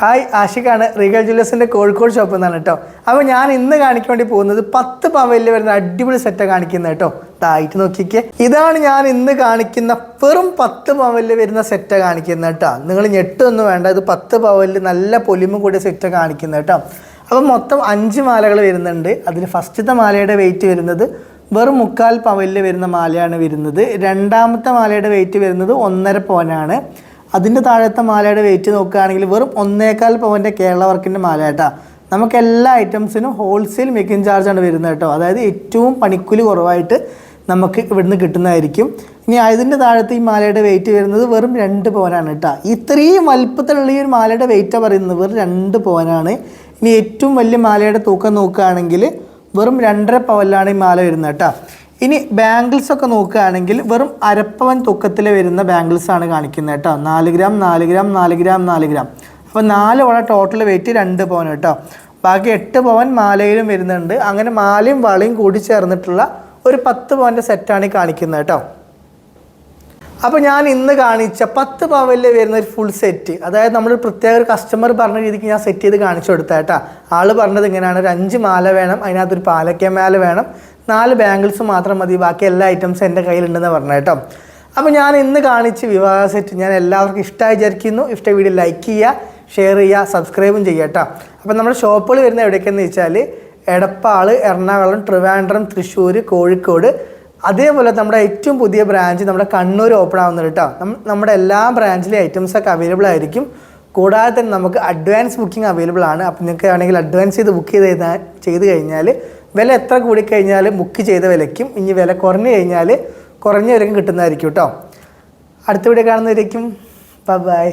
Hi ആഷിഖാണ്. Regal ജ്വല്ലേഴ്സിന്റെ കോഴിക്കോട് ഷോപ്പിൽ നിന്നാണ് കേട്ടോ. അപ്പോൾ ഞാൻ ഇന്ന് കാണിക്കാൻ വേണ്ടി പോകുന്നത് പത്ത് പവലിൽ വരുന്ന അടിപൊളി സെറ്റാണ് കാണിക്കുന്നത് കേട്ടോ. തായിട്ട് നോക്കിക്കേ. ഇതാണ് ഞാൻ ഇന്ന് കാണിക്കുന്ന വെറും പത്ത് പവലിൽ വരുന്ന സെറ്റാണ് കാണിക്കുന്നത് കേട്ടോ. നിങ്ങൾ ഞെട്ടൊന്നും വേണ്ട ഇത് പത്ത് പവലിൽ നല്ല പൊലിമ കൂടിയ സെറ്റാണ് കാണിക്കുന്നത് കേട്ടോ. അപ്പം മൊത്തം അഞ്ച് മാലകൾ വരുന്നുണ്ട്. അതിൽ ഫസ്റ്റത്തെ മാലയുടെ വെയിറ്റ് വരുന്നത് വെറും മുക്കാൽ പവലിൽ വരുന്ന മാലയാണ് വരുന്നത്. രണ്ടാമത്തെ മാലയുടെ വെയിറ്റ് വരുന്നത് ഒന്നര പവനാണ്. അതിന്റെ താഴത്തെ മാലയുടെ വെയിറ്റ് നോക്കുകയാണെങ്കിൽ വെറും ഒന്നേക്കാൽ പവന്റെ കേരള വർക്കിന്റെ മാല നമുക്ക് എല്ലാ ഐറ്റംസിനും ഹോൾസെയിൽ മേക്കിംഗ് ചാർജാണ് വരുന്നത് കേട്ടോ. അതായത് ഏറ്റവും പണിക്കൂലി കുറവായിട്ട് നമുക്ക് ഇവിടുന്ന് കിട്ടുന്നതായിരിക്കും. ഇനി അതിന്റെ താഴത്ത് ഈ മാലയുടെ വെയിറ്റ് വരുന്നത് വെറും രണ്ട് പവനാണ് കേട്ടോ. ഇത്രയും വലുപ്പത്തിലുള്ള ഈ ഒരു മാലയുടെ വെയിറ്റാണ് പറയുന്നത് വെറും രണ്ട് പവനാണ് ഇനി ഏറ്റവും വലിയ മാലയുടെ തൂക്കം നോക്കുകയാണെങ്കിൽ വെറും രണ്ടര പവനിലാണ് ഈ മാല വരുന്നത് കേട്ടോ. ഇനി ബാംഗിൾസ് ഒക്കെ നോക്കുകയാണെങ്കിൽ വെറും അരപ്പവൻ തൂക്കത്തിൽ വരുന്ന ബാംഗിൾസ് ആണ് കാണിക്കുന്നത് കേട്ടോ. നാല് ഗ്രാം നാല് ഗ്രാം നാല് ഗ്രാം നാല് ഗ്രാം. അപ്പോൾ നാല് വള ടോട്ടൽ വെയിറ്റ് രണ്ട് പവൻ കേട്ടോ. ബാക്കി എട്ട് പവൻ മാലയിലും വരുന്നുണ്ട്. അങ്ങനെ മാലയും വളയും കൂടി ചേർന്നിട്ടുള്ള ഒരു പത്ത് പവന്റെ സെറ്റാണ് ഈ കാണിക്കുന്നത് കേട്ടോ. അപ്പോൾ ഞാൻ ഇന്ന് കാണിച്ച പത്ത് പവനിൽ വരുന്ന ഒരു ഫുൾ സെറ്റ് അതായത് നമ്മൾ പ്രത്യേക ഒരു കസ്റ്റമർ പറഞ്ഞ രീതിക്ക് ഞാൻ സെറ്റ് ചെയ്ത് കാണിച്ചു കൊടുത്തേട്ടാ ആൾ പറഞ്ഞത് ഇങ്ങനെയാണ്. ഒരു അഞ്ച് മാല വേണം. അതിനകത്തൊരു പാലക്ക മാല വേണം. നാല് ബാംഗിൾസ് മാത്രം മതി ബാക്കി എല്ലാ ഐറ്റംസും എന്റെ കയ്യിലുണ്ടെന്ന് പറഞ്ഞു കേട്ടോ. അപ്പോൾ ഞാൻ ഇന്ന് കാണിച്ച് വിവാഹ സെറ്റ് ഞാൻ എല്ലാവർക്കും ഇഷ്ടമായി വിചാരിക്കുന്നു. ഇഷ്ട വീഡിയോ ലൈക്ക് ചെയ്യുക ഷെയർ ചെയ്യുക സബ്സ്ക്രൈബും ചെയ്യുക കേട്ടോ. അപ്പോൾ നമ്മുടെ ഷോപ്പുകൾ വരുന്ന എവിടേക്കെന്ന് വെച്ചാൽ എടപ്പാൾ എറണാകുളം ട്രിവാൻഡ്രം തൃശ്ശൂർ കോഴിക്കോട്. അതേപോലെ നമ്മുടെ ഏറ്റവും പുതിയ ബ്രാഞ്ച് നമ്മുടെ കണ്ണൂർ ഓപ്പൺ ആവുന്നുണ്ട് കേട്ടോ. നമ്മുടെ എല്ലാ ബ്രാഞ്ചിലെ ഐറ്റംസ് ഒക്കെ അവൈലബിൾ ആയിരിക്കും. കൂടാതെ തന്നെ നമുക്ക് അഡ്വാൻസ് ബുക്കിംഗ് അവൈലബിൾ ആണ്. അപ്പം നിങ്ങൾക്ക് ആണെങ്കിൽ അഡ്വാൻസ് ചെയ്ത് ബുക്ക് ചെയ്ത് കഴിഞ്ഞാൽ ചെയ്ത് കഴിഞ്ഞാൽ വില എത്ര കൂടി കൂടിക്കഴിഞ്ഞാൽ ബുക്ക് ചെയ്ത വിലയ്ക്കും ഇനി വില കുറഞ്ഞു കഴിഞ്ഞാൽ കുറഞ്ഞ വിലക്കും കിട്ടുന്നതായിരിക്കും കേട്ടോ അടുത്ത വീഡിയോ കാണുന്നതായിരിക്കും ബൈ